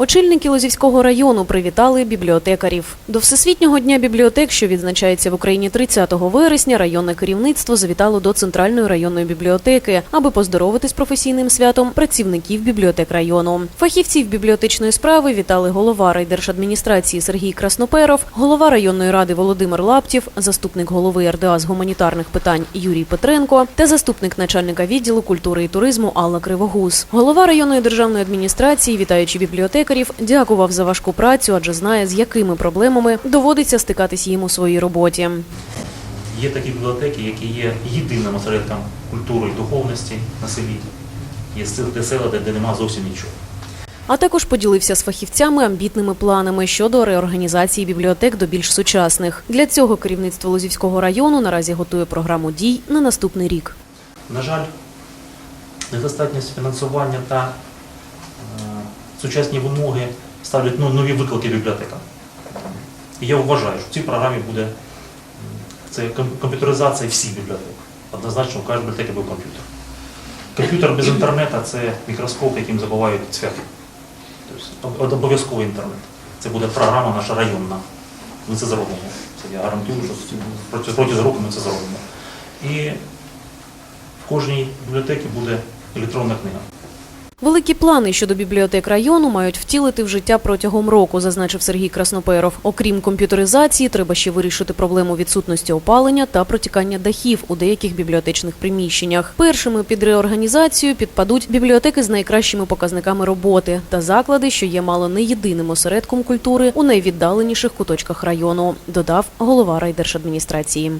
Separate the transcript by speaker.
Speaker 1: Очільники Лозівського району привітали бібліотекарів. До Всесвітнього дня бібліотек, що відзначається в Україні 30 вересня, районне керівництво завітало до центральної районної бібліотеки, аби поздоровити з професійним святом працівників бібліотек району. Фахівців бібліотечної справи вітали голова райдержадміністрації Сергій Красноперов, голова районної ради Володимир Лаптів, заступник голови РДА з гуманітарних питань Юрій Петренко та заступник начальника відділу культури і туризму Алла Кривогуз. Голова районної державної адміністрації, вітаючи бібліотекарів, дякував за важку працю, адже знає, з якими проблемами доводиться стикатись їм у своїй роботі.
Speaker 2: Є такі бібліотеки, які є єдиним осередком культури і духовності на селі. Є де села, де, нема зовсім нічого.
Speaker 1: А також поділився з фахівцями амбітними планами щодо реорганізації бібліотек до більш сучасних. Для цього керівництво Лозівського району наразі готує програму дій на наступний рік.
Speaker 2: На жаль, недостатність фінансування та сучасні вимоги ставлять ну, нові виклики бібліотекам. І я вважаю, що в цій програмі буде це комп'ютеризація всіх бібліотек. Однозначно, у кожній бібліотеці був комп'ютер. Комп'ютер без інтернету це мікроскоп, яким забувають цвяхи. Тобто об- обов'язковий інтернет. Це буде програма наша районна. Ми це зробимо. Це я гарантую, що проти року ми це зробимо. І в кожній бібліотеці буде електронна книга.
Speaker 1: Великі плани щодо бібліотек району мають втілити в життя протягом року, зазначив Сергій Красноперов. Окрім комп'ютеризації, треба ще вирішити проблему відсутності опалення та протікання дахів у деяких бібліотечних приміщеннях. Першими під реорганізацію підпадуть бібліотеки з найкращими показниками роботи та заклади, що є мало не єдиним осередком культури у найвіддаленіших куточках району, додав голова райдержадміністрації.